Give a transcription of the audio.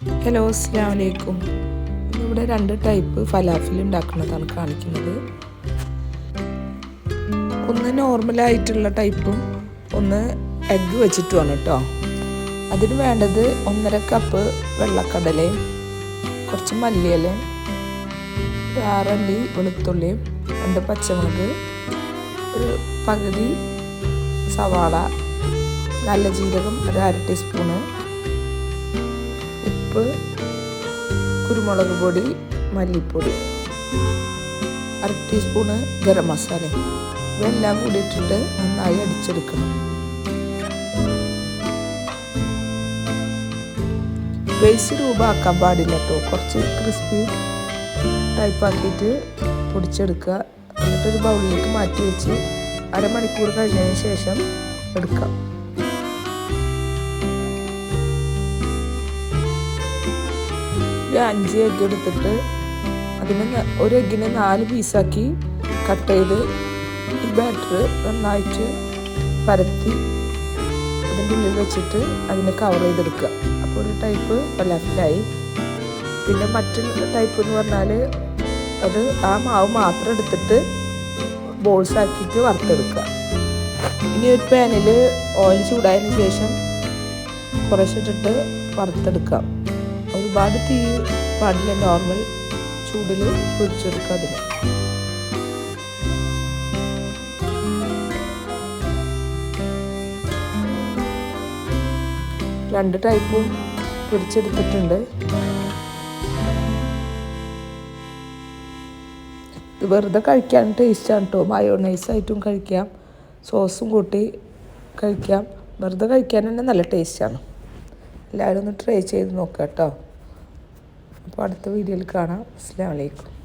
Hello അസ്സാം വലൈക്കും ഇവിടെ രണ്ട് ടൈപ്പ് ഫലാഫിൽ ഉണ്ടാക്കുന്നതാണ് കാണിക്കുന്നത്. ഒന്ന് നോർമലായിട്ടുള്ള ടൈപ്പും ഒന്ന് എഗ്ഗ് വെച്ചിട്ടുമാണ് കേട്ടോ അതിന് വേണ്ടത് ഒന്നര കപ്പ് വെള്ളക്കടലയും കുറച്ച് മല്ലിയിലയും ആറല്ലി വെളുത്തുള്ളിയും രണ്ട് പച്ചമുളക് ഒരു പകുതി സവാള നല്ല ജീരകം ഒരു അര ടീസ്പൂണ് ഉപ്പ് കുരുമുളക് പൊടി മല്ലിപ്പൊടി അര ടീസ്പൂണ് ഗരം മസാല. ഇതെല്ലാം കൂടി ഇട്ടിട്ട് നന്നായി അടിച്ചെടുക്കണം. ബേസ് രൂപമാക്കാൻ പാടില്ല കേട്ടോ കുറച്ച് ക്രിസ്പി ടൈപ്പാക്കിയിട്ട് പൊടിച്ചെടുക്കുക. എന്നിട്ടൊരു ബൗളിലേക്ക് മാറ്റി വെച്ച് അരമണിക്കൂർ കഴിഞ്ഞതിന് ശേഷം എടുക്കാം. ഒരു അഞ്ച് എഗ്ഗ് എടുത്തിട്ട് അതിന് ഒരു എഗ്ഗിനെ നാല് പീസാക്കി കട്ട് ചെയ്ത് ഈ ബാറ്റർ നന്നായിട്ട് പരത്തി അതിന്റെ ഉള്ളിൽ വെച്ചിട്ട് അതിനെ കവർ ചെയ്തെടുക്കുക. അപ്പോൾ ഒരു ടൈപ്പ് പലാഫിലായി. പിന്നെ മറ്റൊരു ടൈപ്പ് എന്ന് പറഞ്ഞാൽ അത് ആ മാവ് മാത്രം എടുത്തിട്ട് ബോൾസ് ആക്കിയിട്ട് വറുത്തെടുക്കുക. ഇനി ഒരു പാനിൽ ഓയിൽ ചൂടായതിനു ശേഷം കുറച്ചിട്ടിട്ട് വറുത്തെടുക്കാം ഒരുപാട് തീ പാടില്ല നോർമൽ ചൂടിൽ പൊരിച്ചെടുക്കുക അതിന് രണ്ട് ടൈപ്പും പൊരിച്ചെടുത്തിട്ടുണ്ട് ഇത് വെറുതെ കഴിക്കാൻ ടേസ്റ്റാണ് കേട്ടോ മയോണൈസായിട്ടും കഴിക്കാം. സോസും കൂട്ടി കഴിക്കാം. വെറുതെ കഴിക്കാൻ തന്നെ നല്ല ടേസ്റ്റാണ് എല്ലാവരും ഒന്ന് ട്രൈ ചെയ്ത് നോക്കാം കേട്ടോ. അപ്പോൾ അടുത്ത വീഡിയോയിൽ കാണാം. അസ്സാം വലൈക്കും